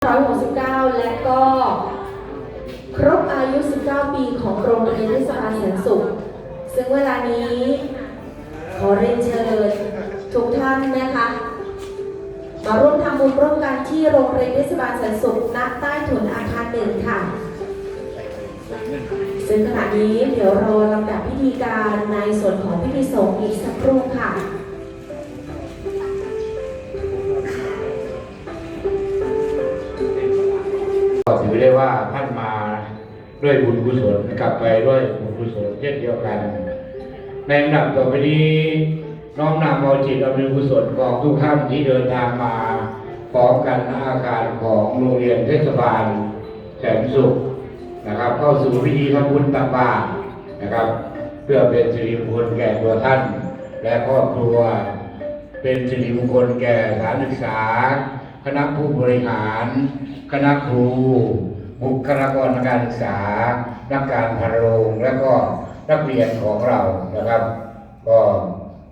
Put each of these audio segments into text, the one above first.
169 และก็ครบอายุ 19 ปีของโรงเรียนเทศบาลแสนสุข ซึ่งเวลานี้ ขอเรียนเชิญทุกท่านนะคะมาร่วมทำบุญร่วมกันที่โรงเรียนเทศบาลแสนสุขณใต้ถุนอาคารหนึ่งค่ะ ซึ่งขณะนี้เดี๋ยวรอลำดับพิธีการในส่วนของพิธีสงฆ์อีกสักครู่ค่ะ ด้วยบุญกุศลกลับไปด้วยบุญกุศลเช่นเดียวกัน ในลำดับต่อไปนี้น้อมนำเอาจิตเอาบุญกุศลของทุกท่านที่เดินทางมาพร้อมกันณอาคารของโรงเรียนเทศบาลแสนสุขนะครับ เข้าสู่พิธีทำบุญตักบาตรนะครับ เพื่อเป็นสิริมงคลแก่ตัวท่าน และครอบครัวเป็นสิริมงคลแก่สถานศึกษา คณะผู้บริหาร คณะครู บุคลากรทางการศึกษา นักการพาโรงและก็นักเรียนของเรานะครับ ก็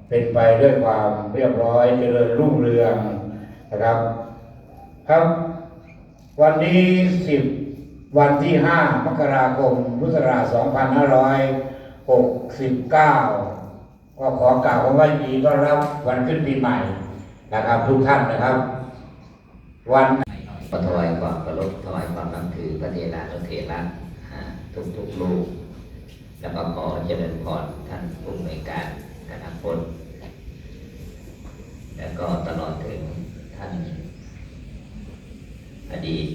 เป็นไปด้วยความเรียบร้อยเจริญรุ่งเรืองนะครับ ครับ วันนี้สิบวันที่ห้ามกราคม พุทธศักราช 2569 ก็ขอกล่าวคำว่าดีต้อนรับวันขึ้นปีใหม่นะครับทุกท่านนะครับ วันขอถวายความเคารพ ระเทระนุเถระทุกทุกลูกแล้วก็ขอเจริญพรท่านผู้อำนวยการคณะพลแล้วก็ตลอดถึงท่านอดีต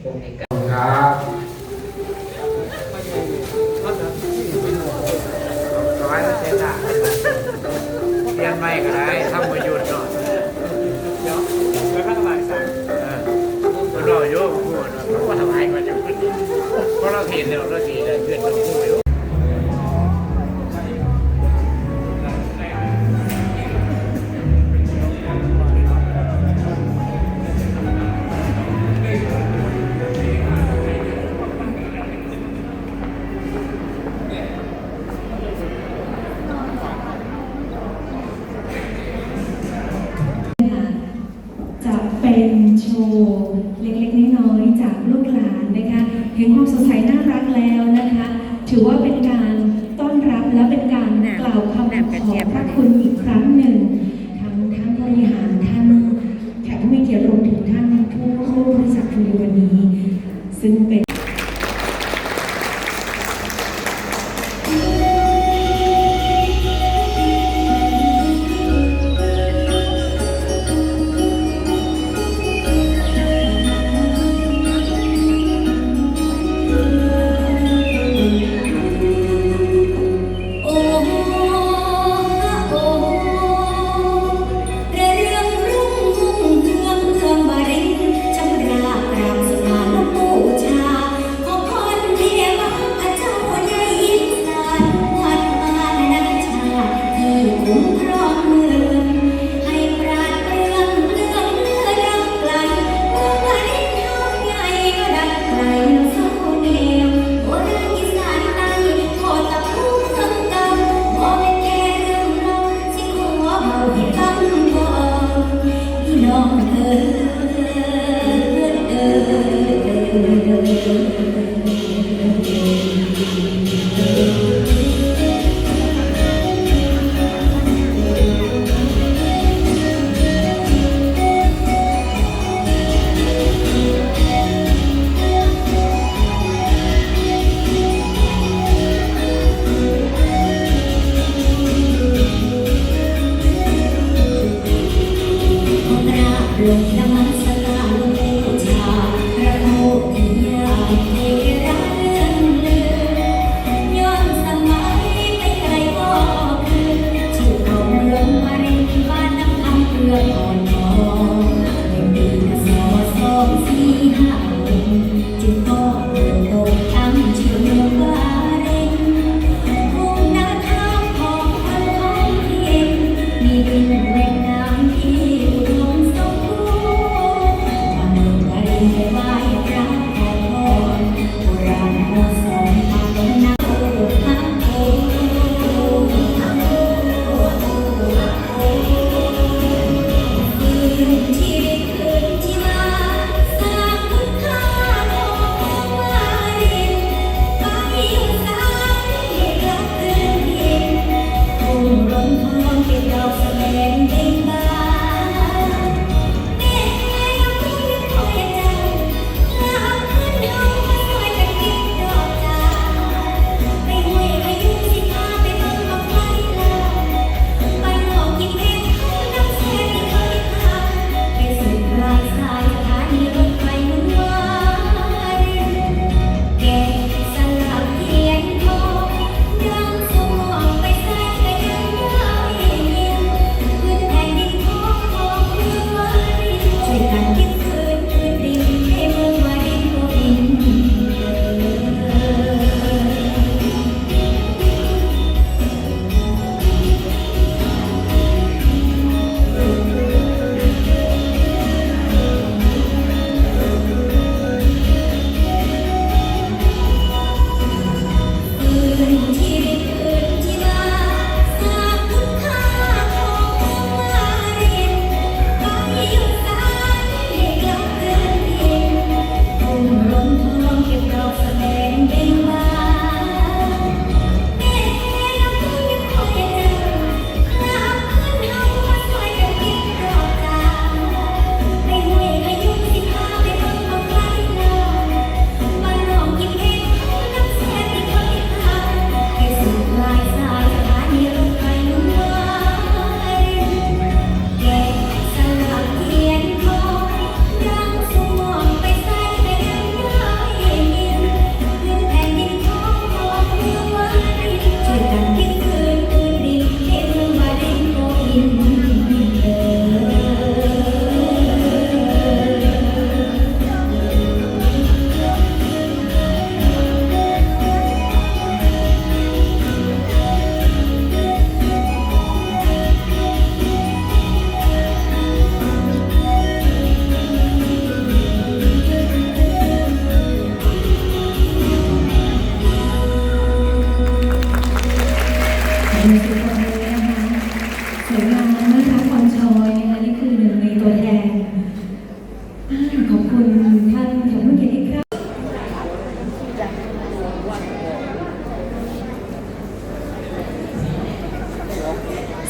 ผู้ให้การครับร้อยเปอร์เซ็นต์อะเรียนไม่ก็ได้ทำประโยชน์ เพราะเราเห็นเนี่ยเราเห็นเลยเพื่อนเราพูด ย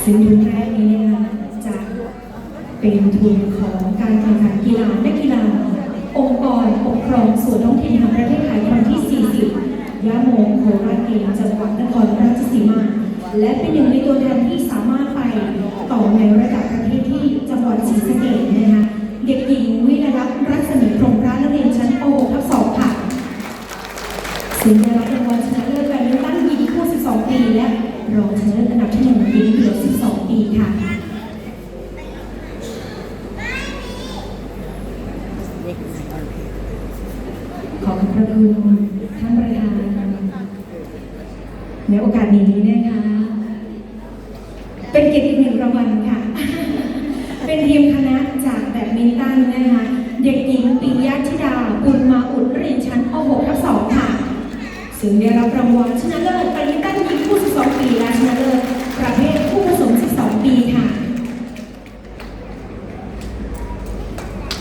ซึ่งทุนแรกนี้นะะจะเป็นทุนของการแข่งขันกีฬาและกีฬา องค์กรปกครองส่วนท้องถิ่นแห่งประเทศไทยครั้งที่ 40ยะโมโคราชเกมจังหวัดนครราชสีมา และเป็นหนึ่งในตัวแทนที่ ซึ่งได้รับรางวัลชนะเลิศปริตันหญิงผู้ 12 ปีและชนะเลิศประเภทผู้ผสม 12 ปีค่ะ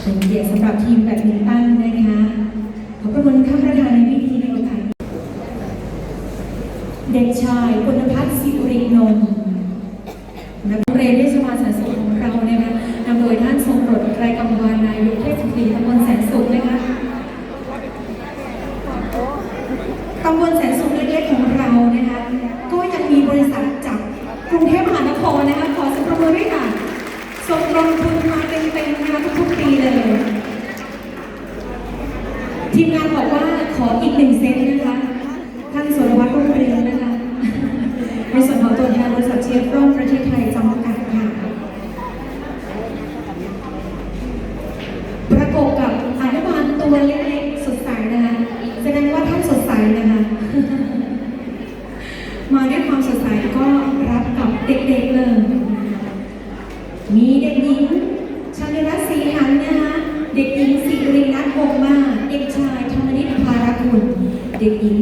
เป็นเกียรติสำหรับทีมแบดมินตันนะคะขอบพระคุณค่ะ sobrang puno natin que